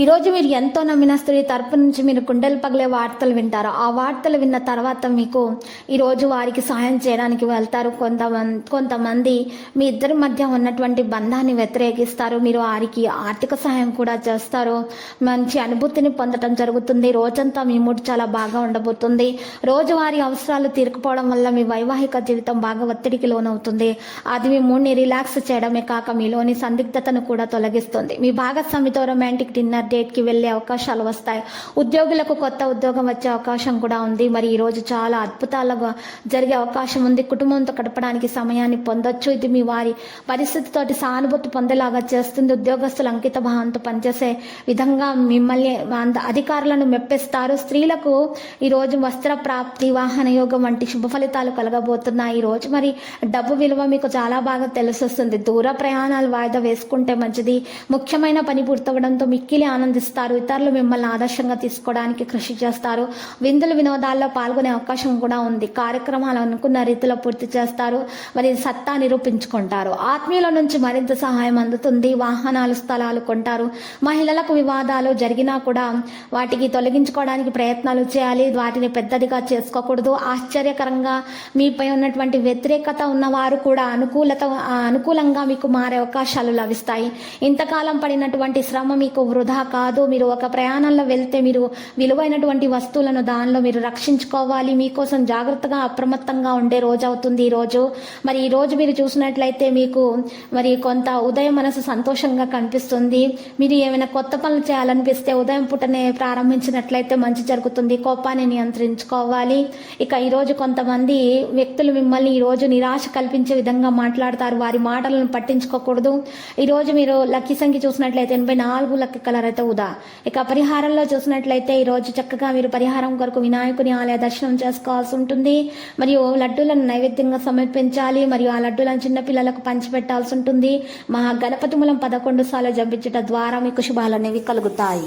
ఈరోజు మీరు ఎంతో నమ్మిన స్త్రీ తరపు నుంచి మీరు కుండలు పగిలే వార్తలు వింటారు. ఆ వార్తలు విన్న తర్వాత మీకు ఈరోజు వారికి సహాయం చేయడానికి వెళ్తారు. కొంతమంది కొంతమంది మీ ఇద్దరి మధ్య ఉన్నటువంటి బంధాన్ని వ్యతిరేకిస్తారు. మీరు వారికి ఆర్థిక సహాయం కూడా చేస్తారు. మంచి అనుభూతిని పొందడం జరుగుతుంది. రోజంతా మీ మూడు చాలా బాగా ఉండబోతుంది. రోజువారీ అవసరాలు తీరుకుపోవడం వల్ల మీ వైవాహిక జీవితం బాగా ఒత్తిడికి లోనవుతుంది. అది మీ మూడ్ని రిలాక్స్ చేయడమే కాక మీలోని సందిగ్ధతను కూడా తొలగిస్తుంది. మీ భాగస్వామితో రొమాంటిక్ డిన్నర్ డేట్కి వెళ్ళే అవకాశాలు వస్తాయి. ఉద్యోగులకు కొత్త ఉద్యోగం వచ్చే అవకాశం కూడా ఉంది. మరి ఈరోజు చాలా అద్భుతాలుగా జరిగే అవకాశం ఉంది. కుటుంబంతో గడపడానికి సమయాన్ని పొందొచ్చు. ఇది మీ వారి పరిస్థితితోటి సానుభూతి పొందేలాగా చేస్తుంది. ఉద్యోగస్తులు అంకిత భావంతో పనిచేసే విధంగా మిమ్మల్ని అంద- అధికారులను మెప్పిస్తారు. స్త్రీలకు ఈరోజు వస్త్ర ప్రాప్తి వాహన యోగం వంటి శుభ ఫలితాలు కలగబోతున్నాయి. ఈ రోజు మరి డబ్బు విలువ మీకు చాలా బాగా తెలిసొస్తుంది. దూర ప్రయాణాలు వాయిదా వేసుకుంటే మంచిది. ముఖ్యమైన పని పూర్తవడంతో మిక్కిలి ఆనందిస్తారు. ఇతరులు మిమ్మల్ని ఆదర్శంగా తీసుకోవడానికి కృషి చేస్తారు. విందులు వినోదాల్లో పాల్గొనే అవకాశం కూడా ఉంది. కార్యక్రమాలు అనుకున్న రీతిలో పూర్తి చేస్తారు. మరి సత్తా నిరూపించుకుంటారు. ఆత్మీయుల నుంచి మరింత సహాయం అందుతుంది. వాహనాలు స్థలాలు కొంటారు. మహిళలకు వివాదాలు జరిగినా కూడా వాటికి తొలగించుకోవడానికి ప్రయత్నాలు చేయాలి. వాటిని పెద్దదిగా చేసుకోకూడదు. ఆశ్చర్యకరంగా మీపై ఉన్నటువంటి వ్యతిరేకత ఉన్నవారు కూడా అనుకూలత అనుకూలంగా మీకు మారే అవకాశాలు లభిస్తాయి. ఇంతకాలం పడినటువంటి శ్రమ మీకు వృధా కాదు. మీరు ఒక ప్రయాణంలో వెళ్తే మీరు విలువైనటువంటి వస్తువులను దానిలో మీరు రక్షించుకోవాలి. మీకోసం జాగ్రత్తగా అప్రమత్తంగా ఉండే రోజు అవుతుంది ఈరోజు మరి ఈ రోజు మీరు చూసినట్లయితే మీకు మరి కొంత ఉదయం మనసు సంతోషంగా కనిపిస్తుంది. మీరు ఏమైనా కొత్త పనులు చేయాలనిపిస్తే ఉదయం పూటనే ప్రారంభించినట్లయితే మంచి జరుగుతుంది. కోపాన్ని నియంత్రించుకోవాలి. ఇక ఈరోజు కొంతమంది వ్యక్తులు మిమ్మల్ని ఈ రోజు నిరాశ కల్పించే విధంగా మాట్లాడతారు. వారి మాటలను పట్టించుకోకూడదు. ఈరోజు మీరు లక్కీ సంఖ్య చూసినట్లయితే ఎనభై నాలుగు లక్కీ కలర్ అయితే ఉదా ఇక పరిహారంలో చూసినట్లయితే ఈ రోజు చక్కగా మీరు పరిహారం కొరకు వినాయకుని ఆలయ దర్శనం చేసుకోవాల్సి ఉంటుంది. మరియు లడ్డూలను నైవేద్యంగా సమర్పించాలి. మరియు ఆ లడ్డూలను చిన్నపిల్లలకు పంచిపెట్టాల్సి ఉంటుంది. మహా గణపతి మూలం పదకొండు సార్లు జపించట ద్వారా మీకు శుభాలు అనేవి కలుగుతాయి.